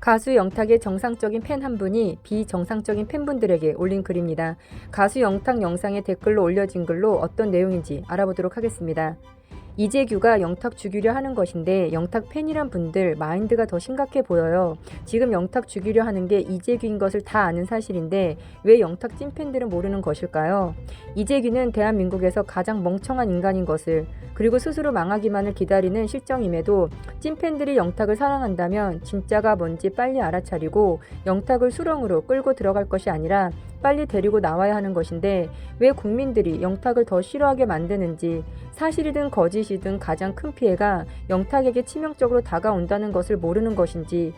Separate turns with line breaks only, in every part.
가수 영탁의 정상적인 팬 한 분이 비정상적인 팬분들에게 올린 글입니다. 가수 영탁 영상에 댓글로 올려진 글로 어떤 내용인지 알아보도록 하겠습니다. 이재규가 영탁 죽이려 하는 것인데 영탁 팬이란 분들 마인드가 더 심각해 보여요. 지금 영탁 죽이려 하는 게 이재규인 것을 다 아는 사실인데 왜 영탁 찐팬들은 모르는 것일까요? 이재규는 대한민국에서 가장 멍청한 인간인 것을 그리고 스스로 망하기만을 기다리는 실정임에도 찐팬들이 영탁을 사랑한다면 진짜가 뭔지 빨리 알아차리고 영탁을 수렁으로 끌고 들어갈 것이 아니라 빨리 데리고 나와야 하는 것인데 왜 국민들이 영탁을 더 싫어하게 만드는지 사실이든 거짓이든 가장 큰 피해가 영탁에게 치명적으로 다가온다는 것을 모르는 것인지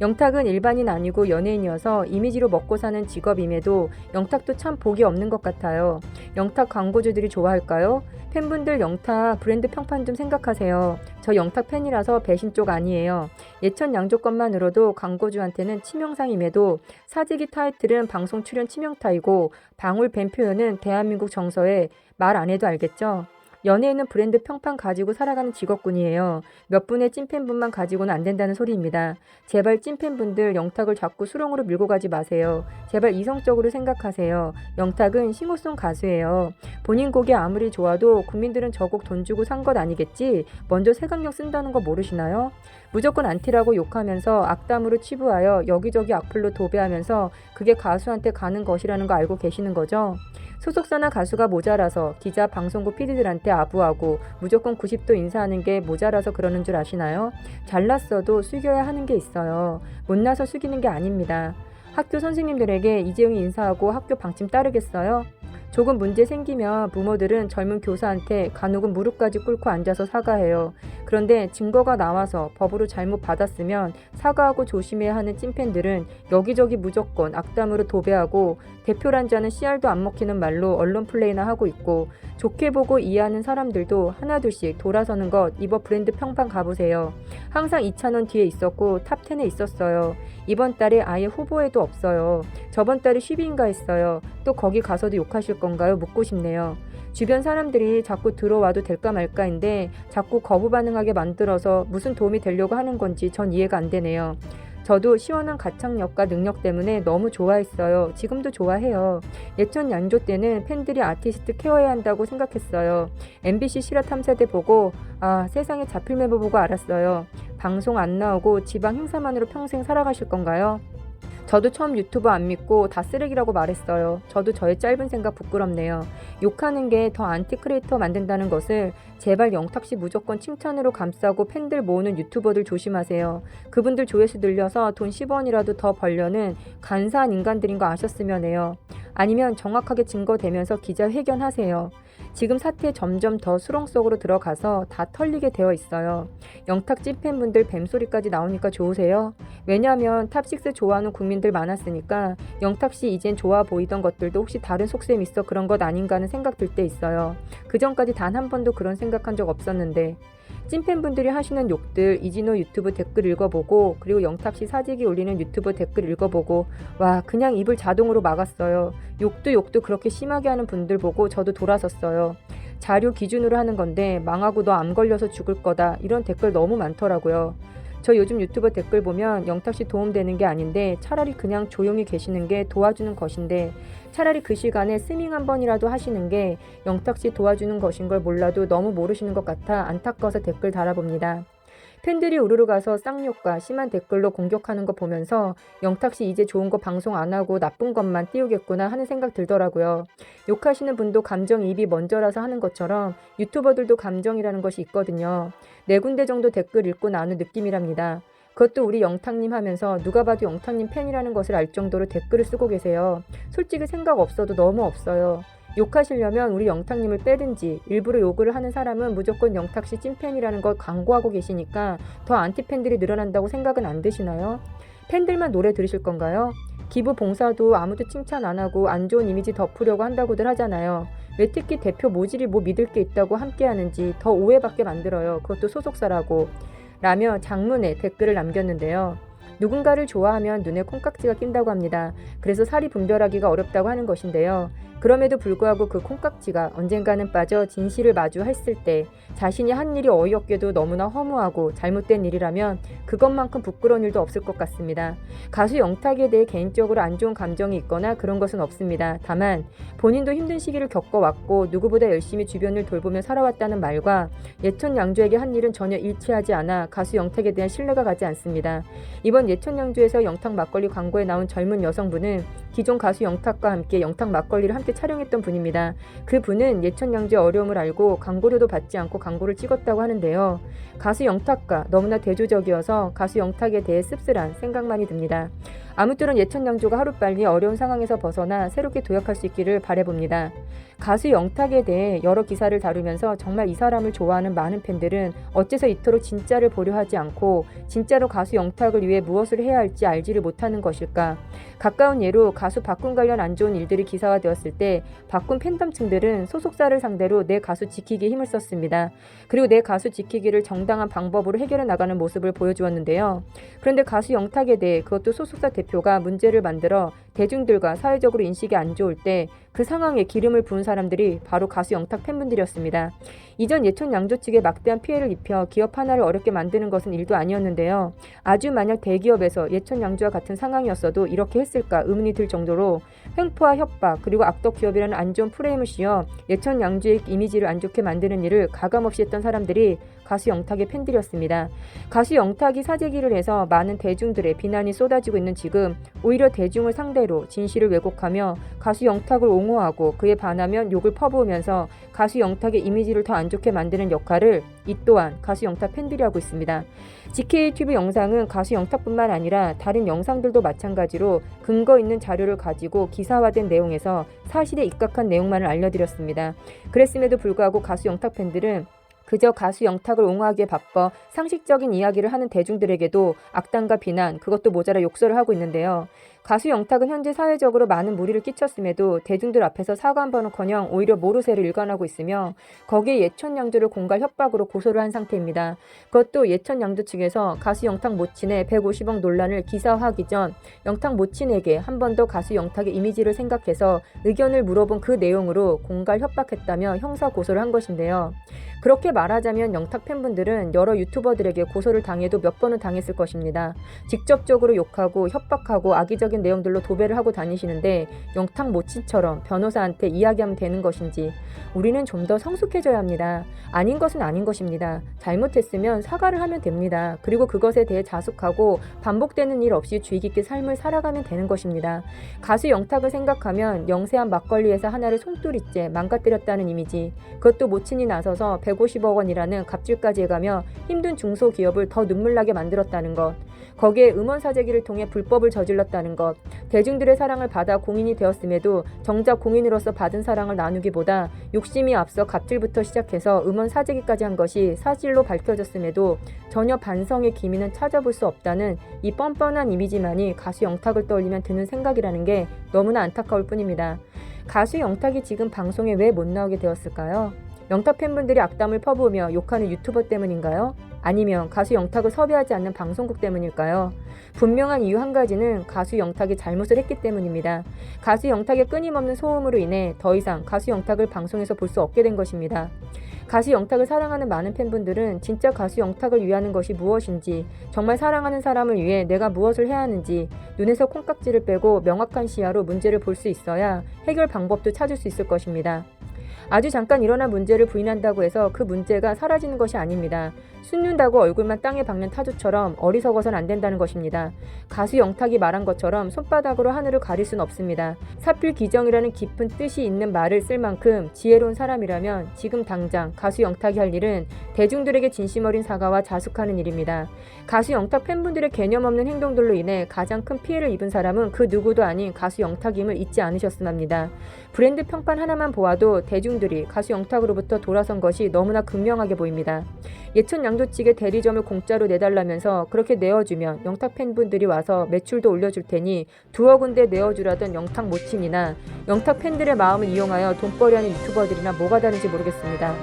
영탁은 일반인 아니고 연예인이어서 이미지로 먹고 사는 직업임에도 영탁도 참 복이 없는 것 같아요. 영탁 광고주들이 좋아할까요? 팬분들 영탁 브랜드 평판 좀 생각하세요. 저 영탁 팬이라서 배신 쪽 아니에요. 예천 양조건만으로도 광고주한테는 치명상임에도 사직이 타이틀은 방송 출연 치명타이고 방울 뱀 표현은 대한민국 정서에 말 안 해도 알겠죠? 연예인은 브랜드 평판 가지고 살아가는 직업군이에요. 몇 분의 찐팬분만 가지고는 안 된다는 소리입니다. 제발 찐팬분들 영탁을 자꾸 수렁으로 밀고 가지 마세요. 제발 이성적으로 생각하세요. 영탁은 싱어송 가수예요. 본인 곡이 아무리 좋아도 국민들은 저 곡 돈 주고 산 것 아니겠지? 먼저 세강력 쓴다는 거 모르시나요? 무조건 안티라고 욕하면서 악담으로 치부하여 여기저기 악플로 도배하면서 그게 가수한테 가는 것이라는 거 알고 계시는 거죠? 소속사나 가수가 모자라서 기자, 방송국 PD들한테 아부하고 무조건 90도 인사하는 게 모자라서 그러는 줄 아시나요? 잘났어도 숙여야 하는 게 있어요. 못나서 숙이는 게 아닙니다. 학교 선생님들에게 이재용이 인사하고 학교 방침 따르겠어요? 조금 문제 생기면 부모들은 젊은 교사한테 간혹은 무릎까지 꿇고 앉아서 사과해요. 그런데 증거가 나와서 법으로 잘못 받았으면 사과하고 조심해야 하는 찐팬들은 여기저기 무조건 악담으로 도배하고 대표란 자는 씨알도 안 먹히는 말로 언론 플레이나 하고 있고 좋게 보고 이해하는 사람들도 하나둘씩 돌아서는 것 이번 브랜드 평판 가보세요. 항상 2차원 뒤에 있었고 탑10에 있었어요. 이번 달에 아예 후보에도 없어요. 저번 달에 10위인가 했어요. 또 거기 가서도 욕하실 건가요? 묻고 싶네요. 주변 사람들이 자꾸 들어와도 될까 말까인데 자꾸 거부 반응하게 만들어서 무슨 도움이 되려고 하는 건지 전 이해가 안 되네요. 저도 시원한 가창력과 능력 때문에 너무 좋아했어요. 지금도 좋아해요. 예천 양조 때는 팬들이 아티스트 케어해야 한다고 생각했어요. MBC 실화 탐사대 보고 아 세상에 잡힐 매부 보고 알았어요. 방송 안 나오고 지방 행사만으로 평생 살아가실 건가요? 저도 처음 유튜브 안 믿고 다 쓰레기라고 말했어요. 저도 저의 짧은 생각 부끄럽네요. 욕하는 게 더 안티 크리에이터 만든다는 것을 제발 영탁씨 무조건 칭찬으로 감싸고 팬들 모으는 유튜버들 조심하세요. 그분들 조회수 늘려서 돈 10원이라도 더 벌려는 간사한 인간들인 거 아셨으면 해요. 아니면 정확하게 증거되면서 기자회견 하세요. 지금 사태 점점 더 수렁 속으로 들어가서 다 털리게 되어 있어요. 영탁 찐팬분들 뱀소리까지 나오니까 좋으세요? 왜냐하면 탑6 좋아하는 국민들 많았으니까 영탁씨 이젠 좋아 보이던 것들도 혹시 다른 속셈 있어 그런 것 아닌가 하는 생각 들 때 있어요. 그 전까지 단 한 번도 그런 생각한 적 없었는데 찐팬분들이 하시는 욕들 이진호 유튜브 댓글 읽어보고 그리고 영탁씨 사직이 올리는 유튜브 댓글 읽어보고 와 그냥 입을 자동으로 막았어요. 욕도 욕도 그렇게 심하게 하는 분들 보고 저도 돌아섰어요. 자료 기준으로 하는 건데 망하고 너 암 걸려서 죽을 거다 이런 댓글 너무 많더라고요. 저 요즘 유튜버 댓글 보면 영탁 씨 도움되는 게 아닌데 차라리 그냥 조용히 계시는 게 도와주는 것인데 차라리 그 시간에 스밍 한 번이라도 하시는 게 영탁 씨 도와주는 것인 걸 몰라도 너무 모르시는 것 같아 안타까워서 댓글 달아봅니다. 팬들이 우르르 가서 쌍욕과 심한 댓글로 공격하는 거 보면서 영탁 씨 이제 좋은 거 방송 안 하고 나쁜 것만 띄우겠구나 하는 생각 들더라고요. 욕하시는 분도 감정이입이 먼저라서 하는 것처럼 유튜버들도 감정이라는 것이 있거든요. 네 군데 정도 댓글 읽고 나눈 느낌이랍니다. 그것도 우리 영탁님 하면서 누가 봐도 영탁님 팬이라는 것을 알 정도로 댓글을 쓰고 계세요. 솔직히 생각 없어도 너무 없어요. 욕하시려면 우리 영탁님을 빼든지 일부러 욕을 하는 사람은 무조건 영탁 씨 찐팬이라는 걸 광고하고 계시니까 더 안티팬들이 늘어난다고 생각은 안 드시나요? 팬들만 노래 들으실 건가요? 기부 봉사도 아무도 칭찬 안 하고 안 좋은 이미지 덮으려고 한다고들 하잖아요. 왜 특히 대표 모질이 뭐 믿을 게 있다고 함께 하는지 더 오해받게 만들어요. 그것도 소속사라고. 라며 장문에 댓글을 남겼는데요. 누군가를 좋아하면 눈에 콩깍지가 낀다고 합니다. 그래서 살이 분별하기가 어렵다고 하는 것인데요. 그럼에도 불구하고 그 콩깍지가 언젠가는 빠져 진실을 마주했을 때 자신이 한 일이 어이없게도 너무나 허무하고 잘못된 일이라면 그것만큼 부끄러운 일도 없을 것 같습니다. 가수 영탁에 대해 개인적으로 안 좋은 감정이 있거나 그런 것은 없습니다. 다만 본인도 힘든 시기를 겪어왔고 누구보다 열심히 주변을 돌보며 살아왔다는 말과 예천 양조에게 한 일은 전혀 일치하지 않아 가수 영탁에 대한 신뢰가 가지 않습니다. 이번 예천 양조에서 영탁 막걸리 광고에 나온 젊은 여성분은 기존 가수 영탁과 함께 영탁 막걸리를 함께 촬영했던 분입니다. 그 분은 예천 양조의 어려움을 알고 광고료도 받지 않고 광고를 찍었다고 하는데요. 가수 영탁과 너무나 대조적이어서 가수 영탁에 대해 씁쓸한 생각만이 듭니다. 아무쪼록 예천 양조가 하루빨리 어려운 상황에서 벗어나 새롭게 도약할 수 있기를 바래봅니다. 가수 영탁에 대해 여러 기사를 다루면서 정말 이 사람을 좋아하는 많은 팬들은 어째서 이토록 진짜를 보려 하지 않고 진짜로 가수 영탁을 위해 무엇을 해야 할지 알지를 못하는 것일까? 가까운 예로 가수 박군 관련 안 좋은 일들이 기사화되었을 때 박군 팬덤층들은 소속사를 상대로 내 가수 지키기에 힘을 썼습니다. 그리고 내 가수 지키기를 정당한 방법으로 해결해 나가는 모습을 보여주었는데요. 그런데 가수 영탁에 대해 그것도 소속사 대표가 문제를 만들어 대중들과 사회적으로 인식이 안 좋을 때 그 상황에 기름을 부은 사람들이 바로 가수 영탁 팬분들이었습니다. 이전 예천 양조 측에 막대한 피해를 입혀 기업 하나를 어렵게 만드는 것은 일도 아니었는데요. 아주 만약 대기업에서 예천 양조와 같은 상황이었어도 이렇게 했을까 의문이 들 정도로 횡포와 협박 그리고 악덕 기업이라는 안 좋은 프레임을 씌워 예천 양조의 이미지를 안 좋게 만드는 일을 가감없이 했던 사람들이 가수 영탁의 팬들이었습니다. 가수 영탁이 사재기를 해서 많은 대중들의 비난이 쏟아지고 있는 지금 오히려 대중을 상대로 진실을 왜곡하며 가수 영탁을 옹호하고 그에 반하면 욕을 퍼부으면서 가수 영탁의 이미지를 더 안 좋게 만드는 역할을 이 또한 가수 영탁 팬들이 하고 있습니다. GKTV 영상은 가수 영탁뿐만 아니라 다른 영상들도 마찬가지로 근거 있는 자료를 가지고 기사화된 내용에서 사실에 입각한 내용만을 알려드렸습니다. 그랬음에도 불구하고 가수 영탁 팬들은 그저 가수 영탁을 옹호하기에 바빠 상식적인 이야기를 하는 대중들에게도 악담과 비난, 그것도 모자라 욕설을 하고 있는데요. 가수 영탁은 현재 사회적으로 많은 무리를 끼쳤음에도 대중들 앞에서 사과 한 번은커녕 오히려 모르쇠를 일관하고 있으며 거기에 예천 양조를 공갈 협박으로 고소를 한 상태입니다. 그것도 예천 양조 측에서 가수 영탁 모친의 150억 논란을 기사화하기 전 영탁 모친에게 한 번 더 가수 영탁의 이미지를 생각해서 의견을 물어본 그 내용으로 공갈 협박했다며 형사 고소를 한 것인데요. 그렇게 말하자면 영탁 팬분들은 여러 유튜버들에게 고소를 당해도 몇 번은 당했을 것입니다. 직접적으로 욕하고 협박하고 악의적 인 내용들로 도배를 하고 다니시는데 영탁 모친처럼 변호사한테 이야기하면 되는 것인지 우리는 좀 더 성숙해져야 합니다. 아닌 것은 아닌 것입니다. 잘못했으면 사과를 하면 됩니다. 그리고 그것에 대해 자숙하고 반복되는 일 없이 주의 깊게 삶을 살아가면 되는 것입니다. 가수 영탁을 생각하면 영세한 막걸리 회사 하나를 송두리째 망가뜨렸다는 이미지 그것도 모친이 나서서 150억 원이라는 갑질까지 해가며 힘든 중소기업을 더 눈물나게 만들었다는 것 거기에 음원 사재기를 통해 불법을 저질렀다는 것 대중들의 사랑을 받아 공인이 되었음에도 정작 공인으로서 받은 사랑을 나누기보다 욕심이 앞서 갑질부터 시작해서 음원 사재기까지 한 것이 사실로 밝혀졌음에도 전혀 반성의 기미는 찾아볼 수 없다는 이 뻔뻔한 이미지만이 가수 영탁을 떠올리면 드는 생각이라는 게 너무나 안타까울 뿐입니다. 가수 영탁이 지금 방송에 왜 못 나오게 되었을까요? 영탁 팬분들이 악담을 퍼부으며 욕하는 유튜버 때문인가요? 아니면 가수 영탁을 섭외하지 않는 방송국 때문일까요? 분명한 이유 한 가지는 가수 영탁이 잘못을 했기 때문입니다. 가수 영탁의 끊임없는 소음으로 인해 더 이상 가수 영탁을 방송에서 볼 수 없게 된 것입니다. 가수 영탁을 사랑하는 많은 팬분들은 진짜 가수 영탁을 위하는 것이 무엇인지, 정말 사랑하는 사람을 위해 내가 무엇을 해야 하는지, 눈에서 콩깍지를 빼고 명확한 시야로 문제를 볼 수 있어야 해결 방법도 찾을 수 있을 것입니다. 아주 잠깐 일어난 문제를 부인한다고 해서 그 문제가 사라지는 것이 아닙니다. 숨는다고 얼굴만 땅에 박는 타조처럼 어리석어선 안 된다는 것입니다. 가수 영탁이 말한 것처럼 손바닥으로 하늘을 가릴 수는 없습니다. 사필 기정이라는 깊은 뜻이 있는 말을 쓸 만큼 지혜로운 사람이라면 지금 당장 가수 영탁이 할 일은 대중들에게 진심 어린 사과와 자숙하는 일입니다. 가수 영탁 팬분들의 개념 없는 행동들로 인해 가장 큰 피해를 입은 사람은 그 누구도 아닌 가수 영탁임을 잊지 않으셨음 합니다. 브랜드 평판 하나만 보아도 대 중들이 가수 영탁으로부터 돌아선 것이 너무나 극명하게 보입니다. 예천 양조 측의 대리점을 공짜로 내달라면서 그렇게 내어주면 영탁 팬분들이 와서 매출도 올려줄 테니 두어 군데 내어주라던 영탁 모친이나 영탁 팬들의 마음을 이용하여 돈벌이하는 유튜버들이나 뭐가 다른지 모르겠습니다.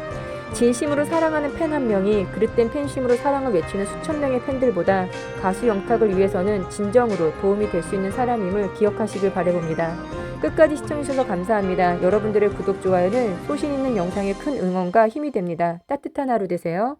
진심으로 사랑하는 팬 한 명이 그릇된 팬심으로 사랑을 외치는 수천 명의 팬들보다 가수 영탁을 위해서는 진정으로 도움이 될 수 있는 사람임을 기억하시길 바라봅니다. 끝까지 시청해주셔서 감사합니다. 여러분들의 구독, 좋아요는 소신 있는 영상의 큰 응원과 힘이 됩니다. 따뜻한 하루 되세요.